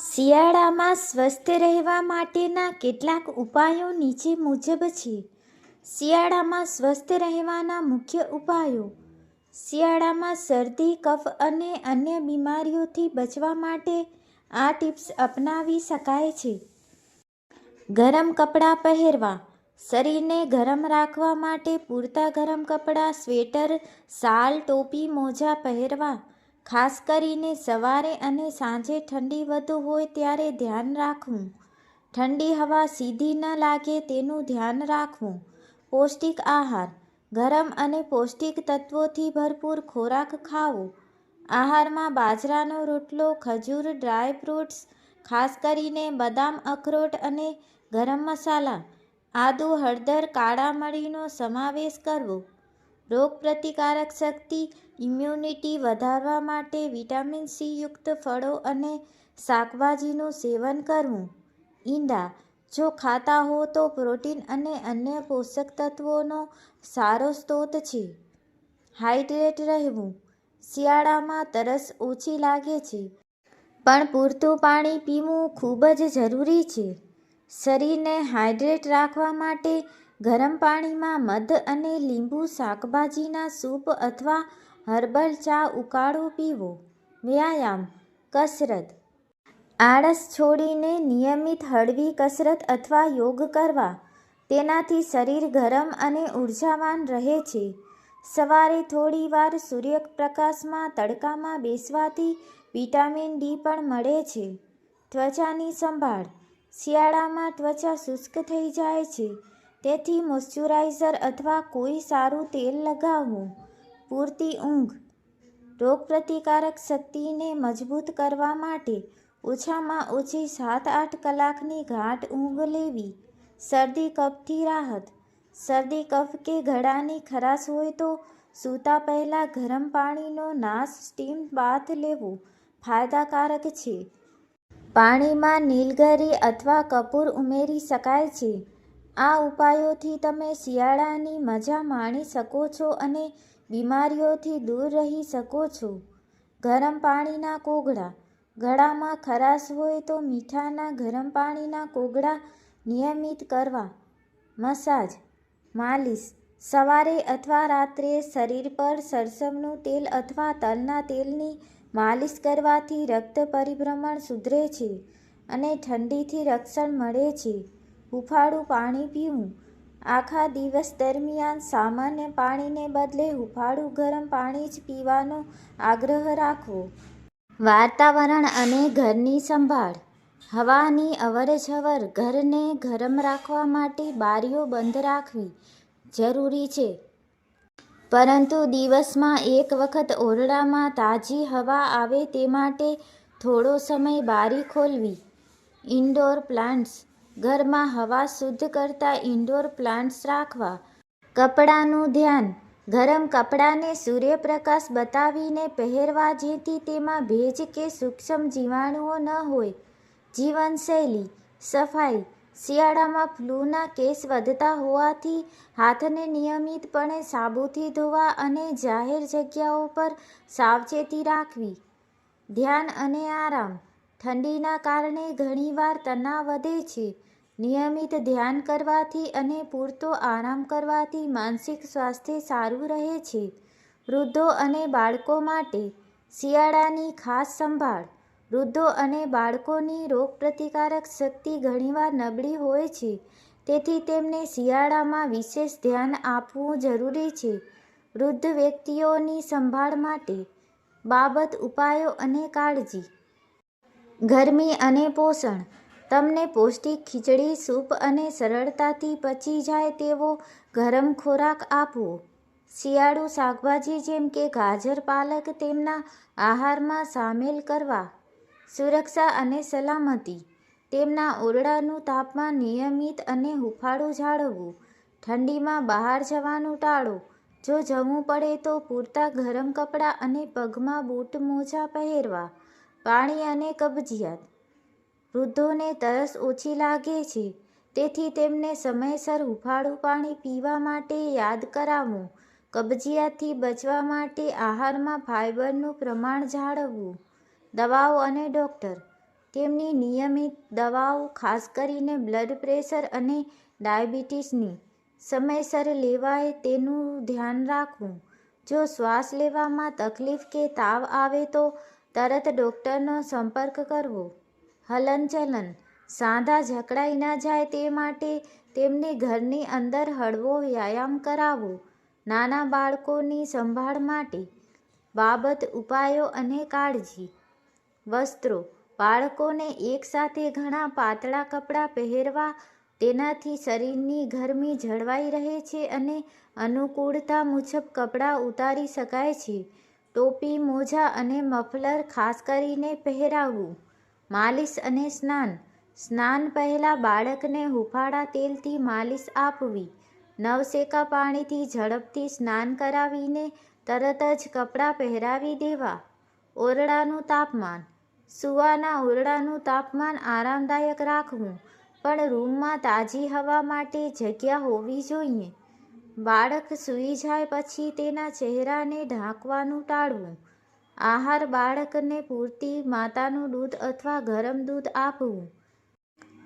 શિયાળામાં સ્વસ્થ રહેવા માટેના કેટલાક ઉપાયો નીચે મુજબ છે. શિયાળામાં સ્વસ્થ રહેવાના મુખ્ય ઉપાયો. શિયાળામાં શરદી, કફ અને અન્ય બીમારીઓથી બચવા માટે આ ટિપ્સ અપનાવી શકાય છે. ગરમ કપડાં પહેરવા. શરીરને ગરમ રાખવા માટે પૂરતા ગરમ કપડાં, સ્વેટર, શાલ, ટોપી, મોજા પહેરવા. ખાસ કરીને સવારે અને સાંજે ઠંડી વધુ હોય ત્યારે ધ્યાન રાખવું. ઠંડી હવા સીધી ન લાગે તેનું ધ્યાન રાખવું. પૌષ્ટિક આહાર. ગરમ અને પૌષ્ટિક તત્વોથી ભરપૂર ખોરાક ખાવો. આહારમાં બાજરાનો રોટલો, ખજૂર, ડ્રાય ફ્રૂટ્સ, ખાસ કરીને બદામ, અખરોટ અને ગરમ મસાલા. આદુ, હળદર, કાળા મરીનો સમાવેશ કરવો. રોગપ્રતિકારક શક્તિ ઇમ્યુનિટી વધારવા માટે વિટામિન સી યુક્ત ફળો અને શાકભાજીનું સેવન કરવું. ઈંડા, જો ખાતા હો તો પ્રોટીન અને અન્ય પોષક તત્વોનો સારો સ્ત્રોત છે. હાઇડ્રેટ રહેવું. શિયાળામાં તરસ ઓછી લાગે છે, પણ પૂરતું પાણી પીવું ખૂબ જ જરૂરી છે. શરીરને હાઇડ્રેટ રાખવા માટે ગરમ પાણીમાં મધ અને લીંબુ શાકભાજીના સૂપ અથવા હર્બલ ચા ઉકાળો પીવો. વ્યાયામ, કસરત. આળસ છોડીને નિયમિત હળવી કસરત અથવા યોગ કરવા. તેનાથી શરીર ગરમ અને ઉર્જાવાન રહે છે. સવારે થોડીવાર સૂર્યપ્રકાશમાં તડકામાં બેસવાથી વિટામિન ડી પણ મળે છે. ત્વચાની સંભાળ. શિયાળામાં ત્વચા શુષ્ક થઈ જાય છે. તેથી મોઇશ્ચરાઇઝર અથવા કોઈ સારું તેલ લગાવવું, પૂરતી ઊંઘ, રોગપ્રતિકારક શક્તિને મજબૂત કરવા માટે ઓછામાં ઓછી સાત આઠ કલાકની ગાઢ ઊંઘ લેવી. શરદી, કફથી રાહત. શરદી, કફ કે ગળાની ખરાશ હોય તો સૂતા પહેલાં ગરમ પાણીનો નાશ સ્ટીમ બાથ લેવો ફાયદાકારક છે. પાણીમાં નીલગરી અથવા કપૂર ઉમેરી શકાય છે. આ ઉપાયોથી તમે શિયાળાની મજા માણી શકો છો અને બીમારીઓથી દૂર રહી શકો છો. ગરમ પાણીના કોગળા. ગળામાં ખરાશ હોય તો મીઠાના ગરમ પાણીના કોગળા નિયમિત કરવા. મસાજ. માલિશ. સવારે અથવા રાત્રે શરીર પર સરસવનું તેલ અથવા તલના તેલની માલિશ કરવાથી રક્ત પરિભ્રમણ સુધરે છે અને ઠંડીથી રક્ષણ મળે છે. હૂંફાળું પાણી પીવું. આખા દિવસ દરમિયાન સામાન્ય પાણીને બદલે હૂંફાળું ગરમ પાણી જ પીવાનો આગ્રહ રાખવો. વાતાવરણ અને ઘરની સંભાળ. હવાની અવરજવર ઘરને ગરમ રાખવા માટે બારીઓ બંધ રાખવી જરૂરી છે. પરંતુ દિવસમાં એક વખત ઓરડામાં તાજી હવા આવે તે માટે થોડો સમય બારી ખોલવી. ઇન્ડોર પ્લાન્ટ્સ ઘરમાં હવા શુદ્ધ કરતા ઇન્ડોર પ્લાન્ટ્સ રાખવા. કપડાનું ધ્યાન. ગરમ કપડાને સૂર્યપ્રકાશ બતાવીને પહેરવા જેથી તેમાં ભેજ કે સૂક્ષ્મ જીવાણુઓ ન હોય. જીવનશૈલી. સફાઈ. શિયાળામાં ફ્લૂના કેસ વધતા હોવાથી હાથને નિયમિતપણે સાબુથી ધોવા અને જાહેર જગ્યાઓ પર સાવચેતી રાખવી. ધ્યાન અને આરામ. ઠંડીના કારણે ઘણીવાર તણાવ વધે છે. નિયમિત ધ્યાન કરવાથી અને પૂરતો આરામ કરવાથી માનસિક સ્વાસ્થ્ય સારું રહે છે. વૃદ્ધો અને બાળકો માટે શિયાળાની ખાસ સંભાળ. વૃદ્ધો અને બાળકોની રોગપ્રતિકારક શક્તિ ઘણીવાર નબળી હોય છે, તેથી તેમને શિયાળામાં વિશેષ ધ્યાન આપવું જરૂરી છે. વૃદ્ધ વ્યક્તિઓની સંભાળ માટે બાબત ઉપાયો અને કાળજી. ગરમી અને પોષણ. તમને પૌષ્ટિક ખીચડી, સૂપ અને સરળતાથી પચી જાય તેવો ગરમ ખોરાક આપવો શિયાળુ શાકભાજી જેમ કે ગાજર, પાલક તેમના આહારમાં સામેલ કરવા. સુરક્ષા અને સલામતી. તેમના ઓરડાનું તાપમાન નિયમિત અને હૂંફાળું જાળવવું. ઠંડીમાં બહાર જવાનું ટાળો. જો જવું પડે તો પૂરતા ગરમ કપડાં અને પગમાં બૂટ મોજા પહેરવા. પાણી અને કબજિયાત. વૃદ્ધોને તરસ ઓછી લાગે છે. તેથી તેમને સમયસર હૂંફાળું પાણી પીવા માટે યાદ કરાવવું, કબજિયાતથી બચવા માટે આહારમાં ફાઇબરનું પ્રમાણ જાળવવું, દવાઓ અને ડૉક્ટર. તેમની નિયમિત દવાઓ, ખાસ કરીને બ્લડ પ્રેશર અને ડાયાબિટીસની, સમયસર લેવાય તેનું ધ્યાન રાખવું. જો શ્વાસ લેવામાં તકલીફ કે તાવ આવે તો તરત ડૉક્ટરનો સંપર્ક કરવો. હલનચલન. સાંધા જકડાઈ ન જાય તે માટે તેમને ઘરની અંદર હળવો વ્યાયામ કરાવવો, નાના બાળકોની સંભાળ માટે બાબત, ઉપાયો અને કાળજી. વસ્ત્રો. બાળકોને એકસાથે ઘણા પાતળા કપડાં પહેરવા તેનાથી શરીરની ગરમી જળવાઈ રહે છે અને અનુકૂળતા મુજબ કપડાં ઉતારી શકાય છે. ટોપી, મોજા અને મફલર ખાસ કરીને પહેરાવવું. માલિશ અને સ્નાન. સ્નાન પહેલાં બાળકને હુફાળા તેલથી માલિશ આપવી. નવશેકા પાણીથી ઝડપથી સ્નાન કરાવીને તરત જ કપડાં પહેરાવી દેવા. ઓરડાનું તાપમાન. સૂવાના ઓરડાનું તાપમાન આરામદાયક રાખવું, પણ રૂમમાં તાજી હવા માટે જગ્યા હોવી જોઈએ. બાળક સૂઈ જાય પછી તેના ચહેરાને ઢાંકવાનું ટાળવું. આહાર બાળકને પૂરતી માતાનું દૂધ અથવા ગરમ દૂધ આપવું.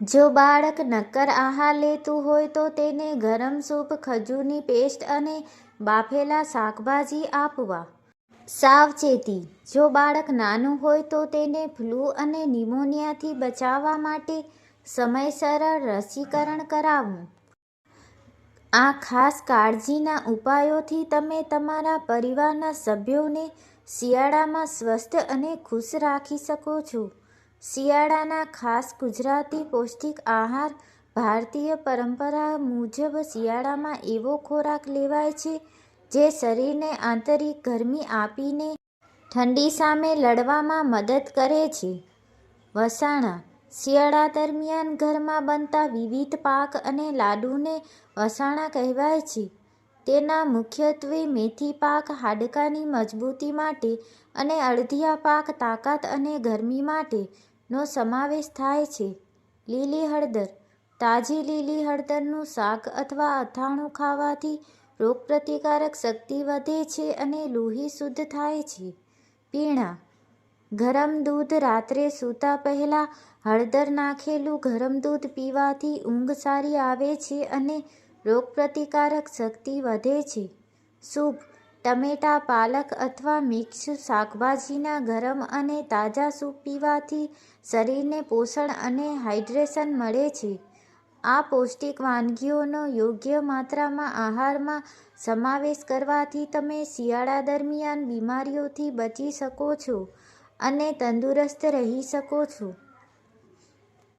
જો બાળક નક્કર આહાર લેતું હોય તો તેને ગરમ સૂપ, ખજૂરની પેસ્ટ અને બાફેલા શાકભાજી આપવા. સાવચેતી. જો બાળક નાનું હોય તો તેને ફ્લૂ અને ન્યુમોનિયાથી બચાવવા માટે સમયસર રસીકરણ કરાવવું આ ખાસ કાળજીના ઉપાયોથી તમે તમારા પરિવારના સભ્યોને શિયાળામાં સ્વસ્થ અને ખુશ રાખી શકો છો. શિયાળાના ખાસ ગુજરાતી પૌષ્ટિક આહાર ભારતીય પરંપરા મુજબ શિયાળામાં એવો ખોરાક લેવાય છે જે શરીરને આંતરિક ગરમી આપીને ઠંડી સામે લડવામાં મદદ કરે છે. વસાણા શિયાળા દરમિયાન ઘરમાં બનતા વિવિધ પાક અને લાડુને વસાણા કહેવાય છે. તેના મુખ્યત્વે મેથી પાક હાડકાની મજબૂતી માટે અને અડધિયા પાક તાકાત અને ગરમી માટેનો સમાવેશ થાય છે. લીલી હળદર. તાજી લીલી હળદરનું શાક અથવા અથાણું ખાવાથી રોગપ્રતિકારક શક્તિ વધે છે અને લોહી શુદ્ધ થાય છે. પીણા. ગરમ દૂધ રાત્રે સૂતા પહેલાં હળદર નાખેલું ગરમ દૂધ પીવાથી ઊંઘ સારી આવે છે અને રોગપ્રતિકારક શક્તિ વધે છે. સૂપ ટમેટા પાલક અથવા મિક્સ શાકભાજીના ગરમ અને તાજા સૂપ પીવાથી શરીરને પોષણ અને હાઇડ્રેશન મળે છે. આ પૌષ્ટિક વાનગીઓનો યોગ્ય માત્રામાં આહારમાં સમાવેશ કરવાથી તમે શિયાળા દરમિયાન બીમારીઓથી બચી શકો છો અને તંદુરસ્ત રહી શકો છો.